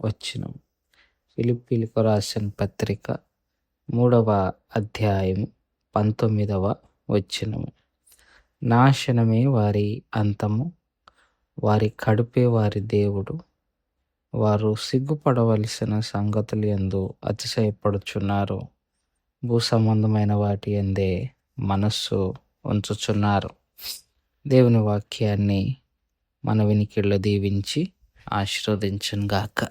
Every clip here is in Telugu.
వచ్చిన ఫిలిప్పీలకు రాసిన పత్రిక మూడవ అధ్యాయము పంతొమ్మిదవ వచ్చినము నాశనమే వారి అంతము వారి కడుపే వారి దేవుడు. వారు సిగ్గుపడవలసిన సంగతులు ఎందు అతిశయపడుచున్నారు. భూ సంబంధమైన వాటి ఎందే మనస్సు ఉంచుచున్నారు. దేవుని వాక్యాన్ని మన వినికిళ్ళు దీవించి ఆశీర్వదించను గాక.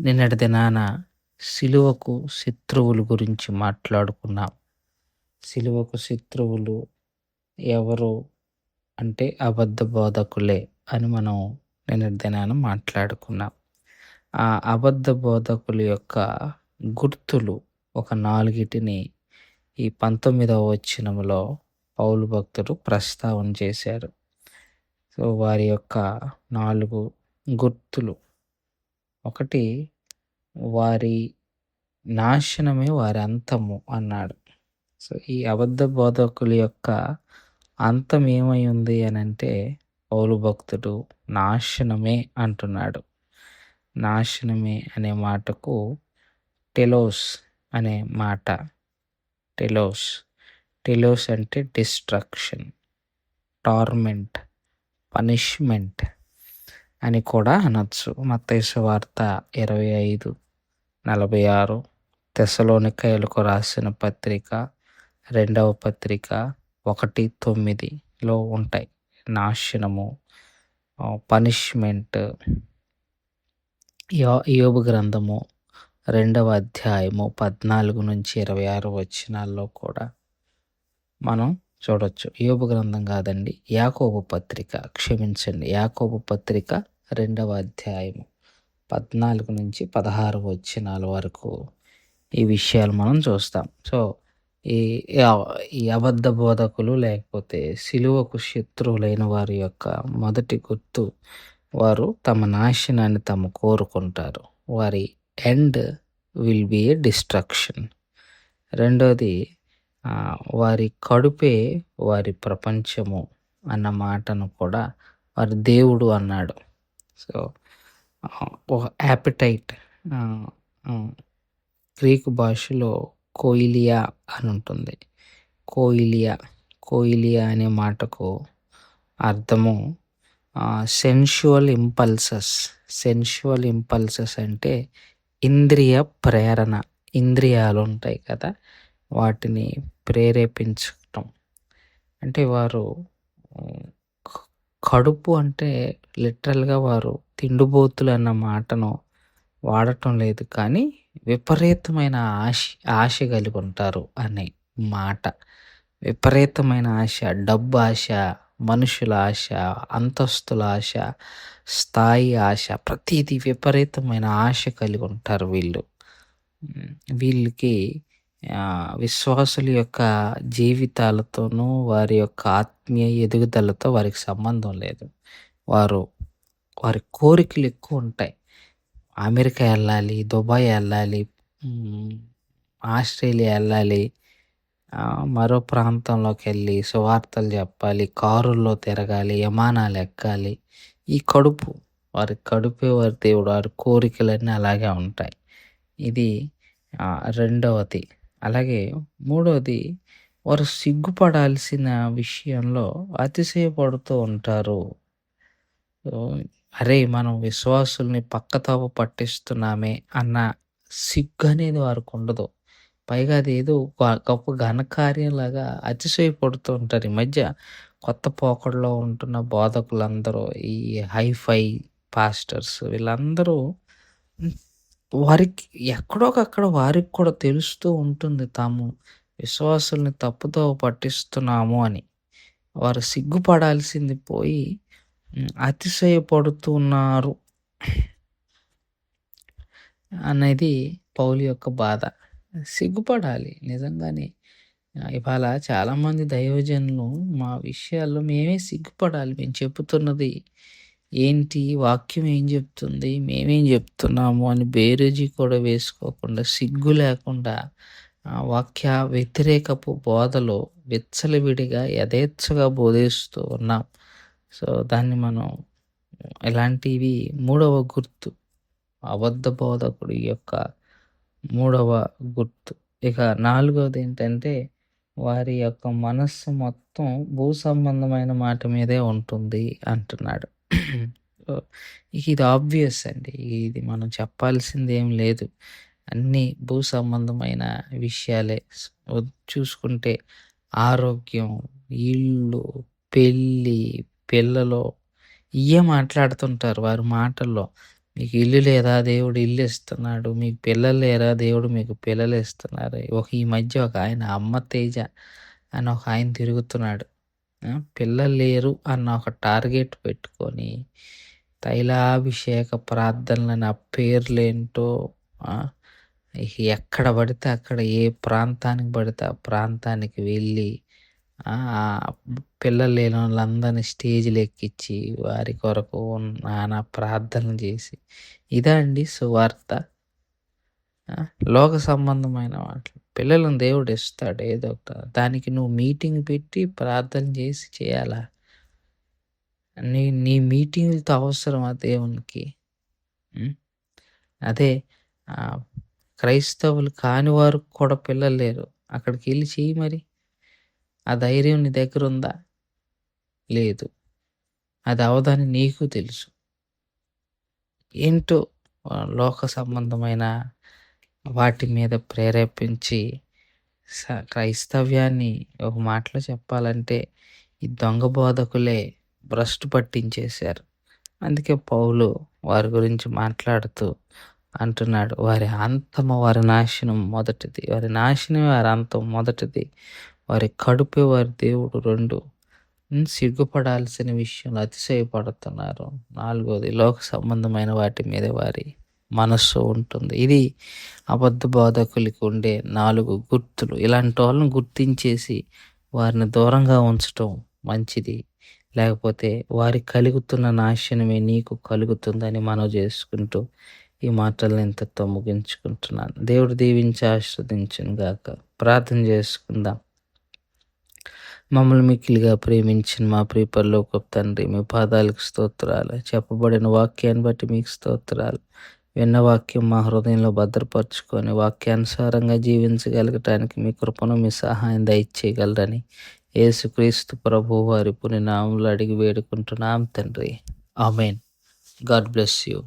నిన్నటి దినాన సిలువకు శత్రువుల గురించి మాట్లాడుకున్నాం. సిలువకు శత్రువులు ఎవరు అంటే అబద్ధ బోధకులే అని మనం నిన్నటి దినాన మాట్లాడుకున్నాం. ఆ అబద్ధ బోధకుల యొక్క గుర్తులు ఒక నాలుగిటిని ఈ పంతొమ్మిదవ వచనంలో పౌలు భక్తుడు ప్రస్తావన చేశారు. సో వారి యొక్క నాలుగు గుర్తులు. ఒకటి వారి నాశనమే వారి అంతము అన్నాడు. సో ఈ అబద్ధ బోధకుల యొక్క అంతం ఏమై ఉంది అని అంటే పౌలు భక్తుడు నాశనమే అంటున్నాడు. నాశనమే అనే మాటకు టెలోస్ అనే మాట. టెలోస్ టెలోస్ అంటే డిస్ట్రక్షన్ టార్మెంట్. పనిష్మెంట్ అని కూడా అనొచ్చు. మత్తైసు వార్త ఇరవై ఐదు నలభై ఆరు తెసలోనికాయలకు రాసిన పత్రిక రెండవ పత్రిక ఒకటి తొమ్మిదిలో ఉంటాయి. నాశనము పనిష్మెంట్ యో యోబు గ్రంథము రెండవ అధ్యాయము పద్నాలుగు నుంచి ఇరవై ఆరు వచ్చినాల్లో కూడా మనం చూడొచ్చు. యోబు గ్రంథం కాదండి. యాకోబు పత్రిక. క్షమించండి. యాకోబు పత్రిక రెండవ అధ్యాయము. పద్నాలుగు నుంచి పదహారు వచ్చినాల వరకు ఈ విషయాలు మనం చూస్తాం. సో ఈ ఈ అబద్ధ బోధకులు లేకపోతే సిలువకు శత్రువులైన వారి యొక్క మొదటి గుర్తు వారు తమ నాశనాన్ని తమ కోరుకుంటారు. వారి end will be a destruction. రెండోది వారి కడుపే వారి ప్రపంచము అన్న మాటను కూడా వారి దేవుడు అన్నాడు. సో ఒక యాపిటైట్ గ్రీకు భాషలో కోయిలియా అని ఉంటుంది. కోయిలియా కోయిలియా అనే మాటకు అర్థము సెన్షువల్ ఇంపల్సెస్ సెన్షువల్ ఇంపల్సెస్ అంటే ఇంద్రియ ప్రేరణ ఇంద్రియాలు ఉంటాయి కదా వాటిని ప్రేరేపించటం. అంటే వారు కడుపు అంటే లిటరల్గా వారు తిండిబోతులు అన్న మాటను వాడటం లేదు కానీ విపరీతమైన ఆశ ఆశ కలిగి ఉంటారు అనే మాట. విపరీతమైన ఆశ డబ్బు ఆశ మనుషుల ఆశ అంతస్తుల ఆశ స్థాయి ఆశ ప్రతిదీ విపరీతమైన ఆశ కలిగి ఉంటారు వీళ్ళు. వీళ్ళకి విశ్వాసుల యొక్క జీవితాలతోనూ వారి యొక్క ఆత్మీయ ఎదుగుదలతో వారికి సంబంధం లేదు. వారు వారి కోరికలు ఎక్కువ ఉంటాయి. అమెరికా వెళ్ళాలి దుబాయ్ వెళ్ళాలి ఆస్ట్రేలియా వెళ్ళాలి మరో ప్రాంతంలోకి వెళ్ళి సువార్తలు చెప్పాలి కారుల్లో తిరగాలి విమానాలు ఎక్కాలి. ఈ కడుపు వారి కడుపే వారి దేవుడు వారి కోరికలన్నీ అలాగే ఉంటాయి. ఇది రెండవది. అలాగే మూడవది వారు సిగ్గుపడాల్సిన విషయంలో అతిశయపడుతూ ఉంటారు. అరే మనం విశ్వాసుల్ని పక్కతావ పట్టిస్తున్నామే అన్న సిగ్గు అనేది వారికి ఉండదు. పైగా అది ఏదో గొప్ప ఘనకార్యంలాగా అతిశయపడుతూ ఉంటారు. ఈ మధ్య కొత్త పోకడలో ఉంటున్న బోధకులందరూ ఈ హైఫై పాస్టర్స్ వీళ్ళందరూ వారికి ఎక్కడోకక్కడ వారికి కూడా తెలుస్తూ ఉంటుంది తాము విశ్వాసుల్ని తప్పుతో పట్టిస్తున్నాము అని వారు సిగ్గుపడాల్సింది పోయి అతిశయపడుతున్నారు అనేది పౌలు యొక్క బాధ. సిగ్గుపడాలి నిజంగానే. ఇవాళ చాలామంది దైవజనులు మా విషయాల్లో మేమే సిగ్గుపడాలి. మేము చెబుతున్నది ఏంటి? వాక్యం ఏం చెప్తుంది? మేమేం చెప్తున్నాము అని బేరేజీ కూడా వేసుకోకుండా, సిగ్గు లేకుండా వాక్య వ్యతిరేకపు బోధలో విచ్చలవిడిగా యథేచ్ఛగా బోధిస్తూ ఉన్నాం. సో, దాన్ని మనం ఇలాంటివి మూడవ గుర్తు. అబద్ధ బోధకుడి యొక్క మూడవ గుర్తు. ఇక నాలుగవది ఏంటంటే వారి యొక్క మనస్సు మొత్తం భూ సంబంధమైన మాట మీదే ఉంటుంది అంటున్నాడు. ఇది ఆబ్వియస్ అండి. ఇది మనం చెప్పాల్సింది ఏం లేదు. అన్ని భూ సంబంధమైన విషయాలే. చూసుకుంటే ఆరోగ్యం, ఇల్లు, పెళ్ళి, పిల్లలు ఇయే మాట్లాడుతుంటారు వారి మాటల్లో. మీకు ఇల్లు లేదా దేవుడు ఇల్లు ఇస్తున్నాడు. మీకు పిల్లలు లేరా దేవుడు మీకు పిల్లలు ఇస్తున్నారు. ఒక ఈ మధ్య ఒక ఆయన అమ్మ తేజ అని ఒక ఆయన తిరుగుతున్నాడు. పిల్లలు లేరు అన్న ఒక టార్గెట్ పెట్టుకొని తైలాభిషేక ప్రార్థనలని ఆ? పేర్లేంటో ఎక్కడ పడితే అక్కడ ఏ ప్రాంతానికి పడితే ఆ ప్రాంతానికి వెళ్ళి పిల్లలు లేని వాళ్ళందరినీ స్టేజ్‌లు ఎక్కించి వారి కొరకు నానా ప్రార్థనలు చేసి. ఇదా అండి సువార్త? లోక సంబంధమైన వాటిని పిల్లలను దేవుడు ఇస్తాడు ఏదో ఒక దానికి నువ్వు మీటింగ్ పెట్టి ప్రార్థన చేసి చేయాలా? నీ నీ మీటింగ్‌లతో అవసరమా దేవునికి? అదే క్రైస్తవులు కాని వారు కూడా పిల్లలు లేరు. అక్కడికి వెళ్ళి చెయ్యి మరి. ఆ ధైర్యం నీ దగ్గర ఉందా లేదు. అది అవదని నీకు తెలుసు. ఏంటో లోక సంబంధమైన వాటి మీద ప్రేరేపించి స క్రైస్తవ్యాన్ని ఒక మాటలో చెప్పాలంటే ఈ దొంగ బోధకులే భ్రష్టు పట్టించేశారు. అందుకే పౌలు వారి గురించి మాట్లాడుతూ అంటున్నాడు. వారి అంతము వారి నాశనం మొదటిది. వారి నాశనమే వారి అంతం మొదటిది. వారి కడుపు వారి దేవుడు రెండు. సిగ్గుపడాల్సిన విషయంలో అతిశయపడుతున్నారు. నాలుగోది లోక సంబంధమైన వాటి మీద వారి మనస్సు ఉంటుంది. ఇది అబద్ధ బోధకులకి ఉండే నాలుగు గుర్తులు. ఇలాంటి వాళ్ళని గుర్తించేసి వారిని దూరంగా ఉంచటం మంచిది. లేకపోతే వారి కలుగుతున్న నాశనమే నీకు కలుగుతుందని మనం చేసుకుంటూ ఈ మాటలను ఇంతతో ముగించుకుంటున్నాను. దేవుడు దీవించి ఆస్వాదించును గాక. ప్రార్థన చేసుకుందాం. మమ్మల్ని మిక్కిలిగా ప్రేమించిన మా ప్రియ ఒక తండ్రి మీ పాదాలకు స్తోత్రాలు. చెప్పబడిన వాక్యాన్ని బట్టి మీకు స్తోత్రాలు. విన్న వాక్యం మా హృదయంలో భద్రపరుచుకొని వాక్యానుసారంగా జీవించగలగటానికి మీ కృపను మీ సహాయం దయచేయగలరని యేసుక్రీస్తు ప్రభు వారి పుణ్యనామంలో అడిగి వేడుకుంటున్నాం తండ్రి. ఆమెన్. God bless you.